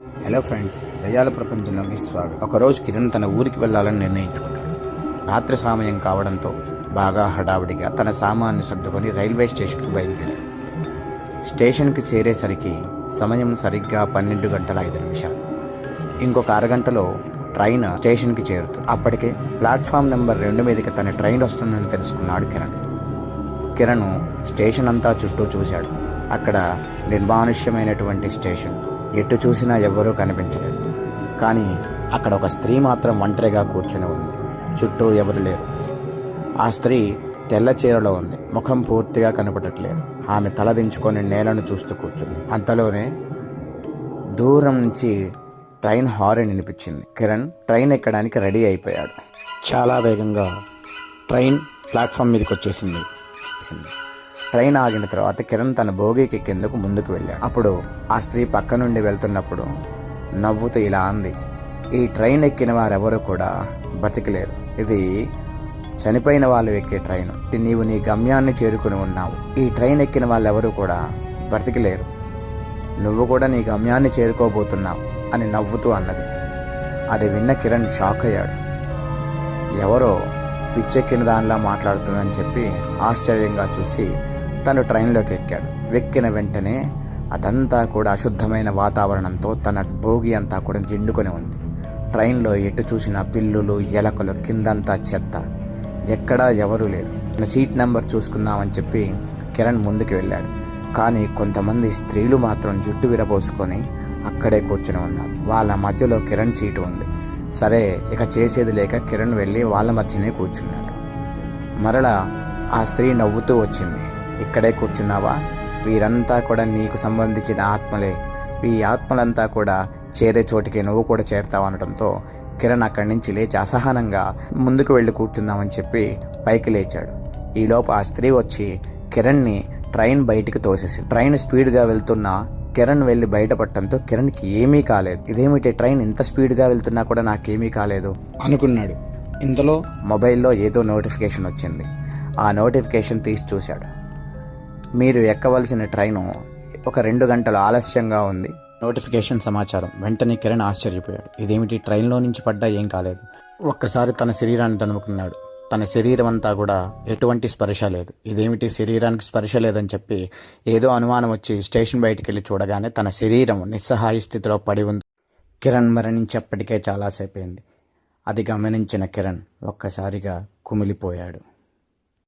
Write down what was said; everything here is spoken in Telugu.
హలో ఫ్రెండ్స్ దయాల ప్రపంచంలోకి స్వాగతం. ఒకరోజు కిరణ్ తన ఊరికి వెళ్ళాలని నిర్ణయించుకున్నాడు రాత్రి సమయం కావడంతో బాగా హడావిడిగా తన సామాన్ని సర్దుకొని రైల్వే స్టేషన్కు బయలుదేరాడు. స్టేషన్కి చేరేసరికి సమయం సరిగ్గా పన్నెండు గంటల ఐదు నిమిషాలు. ఇంకొక అరగంటలో ట్రైన్ స్టేషన్కి చేరుతుంది. అప్పటికే ప్లాట్ఫామ్ నెంబర్ రెండు మీదకి తన ట్రైన్ వస్తుందని తెలుసుకున్నాడు కిరణ్. కిరణ్ స్టేషన్ అంతా చుట్టూ చూశాడు. అక్కడ నిర్మానుష్యమైనటువంటి స్టేషన్. ఎటు చూసినా ఎవ్వరూ కనిపించలేదు. కానీ అక్కడ ఒక స్త్రీ మాత్రం ఒంటరిగా కూర్చుని ఉంది. చుట్టూ ఎవరు లేరు. ఆ స్త్రీ తెల్ల చీరలో ఉంది. ముఖం పూర్తిగా కనపడట్లేదు. ఆమె తల దించుకొని నేలను చూస్తూ కూర్చుంది. అంతలోనే దూరం నుంచి ట్రైన్ హారన్ వినిపించింది. కిరణ్ ట్రైన్ ఎక్కడానికి రెడీ అయిపోయాడు. చాలా వేగంగా ట్రైన్ ప్లాట్ఫామ్ మీదకి వచ్చేసింది. వచ్చేసింది. ట్రైన్ ఆగిన తర్వాత కిరణ్ తన భోగికి ఎక్కేందుకు ముందుకు వెళ్ళాడు. అప్పుడు ఆ స్త్రీ పక్క నుండి వెళ్తున్నప్పుడు నవ్వుతూ ఇలా అంది ఈ ట్రైన్ ఎక్కిన వారెవరూ కూడా బ్రతికలేరు. ఇది చనిపోయిన వాళ్ళు ఎక్కే ట్రైన్. నీవు నీ గమ్యాన్ని చేరుకుని ఉన్నావు. ఈ ట్రైన్ ఎక్కిన వాళ్ళెవరూ కూడా బ్రతికలేరు. నువ్వు కూడా నీ గమ్యాన్ని చేరుకోబోతున్నావు అని నవ్వుతూ అన్నది. అది విన్న కిరణ్ షాక్ అయ్యాడు. ఎవరో పిచ్చెక్కిన దానిలా మాట్లాడుతుందని చెప్పి ఆశ్చర్యంగా చూసి తను ట్రైన్లోకి ఎక్కాడు. వెక్కిన వెంటనే అదంతా కూడా అశుద్ధమైన వాతావరణంతో తన భోగి అంతా కూడా జిండుకొని ఉంది. ట్రైన్లో ఎటు చూసిన పిల్లులు ఎలకలు కిందంతా చెత్త. ఎక్కడా ఎవరూ లేరు. సీట్ నెంబర్ చూసుకుందామని చెప్పి కిరణ్ ముందుకు వెళ్ళాడు. కానీ కొంతమంది స్త్రీలు మాత్రం జుట్టు విరబోసుకొని అక్కడే కూర్చుని ఉన్నారు. వాళ్ళ మధ్యలో కిరణ్ సీటు ఉంది. సరే ఇక చేసేది లేక కిరణ్ వెళ్ళి వాళ్ళ మధ్యనే కూర్చున్నాడు. మరలా ఆ స్త్రీ నవ్వుతూ వచ్చింది. ఇక్కడే కూర్చున్నావా? వీరంతా కూడా నీకు సంబంధించిన ఆత్మలే. ఈ ఆత్మలంతా కూడా చేరే చోటికి నువ్వు కూడా చేరుతావు అనడంతో కిరణ్ అక్కడి నుంచి లేచి అసహనంగా ముందుకు వెళ్ళి కూర్చుందామని చెప్పి పైకి లేచాడు. ఈలోపు ఆ స్త్రీ వచ్చి కిరణ్ని ట్రైన్ బయటికి తోసేసి ట్రైన్ స్పీడ్గా వెళ్తున్నా కిరణ్ వెళ్ళి బయటపడటంతో కిరణ్కి ఏమీ కాలేదు. ఇదేమిటి ట్రైన్ ఇంత స్పీడ్గా వెళ్తున్నా కూడా నాకేమీ కాలేదు? అనుకున్నాడు. ఇంతలో మొబైల్లో ఏదో నోటిఫికేషన్ వచ్చింది. ఆ నోటిఫికేషన్ తీసి చూశాడు. మీరు ఎక్కవలసిన ట్రైను ఒక రెండు గంటలు ఆలస్యంగా ఉంది. నోటిఫికేషన్ సమాచారం. వెంటనే కిరణ్ ఆశ్చర్యపోయాడు. ఇదేమిటి? ట్రైన్లో నుంచి పడ్డా ఏం కాలేదు. ఒక్కసారి తన శరీరాన్ని తనుముకున్నాడు తన శరీరం అంతా కూడా ఎటువంటి స్పర్శ లేదు. ఇదేమిటి? శరీరానికి స్పర్శ లేదని చెప్పి ఏదో అనుమానం వచ్చి స్టేషన్ బయటికి వెళ్ళి చూడగానే తన శరీరం నిస్సహాయ స్థితిలో పడి ఉంది. కిరణ్ మరణించప్పటికే చాలాసేపు అయింది. అది గమనించిన కిరణ్ ఒక్కసారిగా కుమిలిపోయాడు.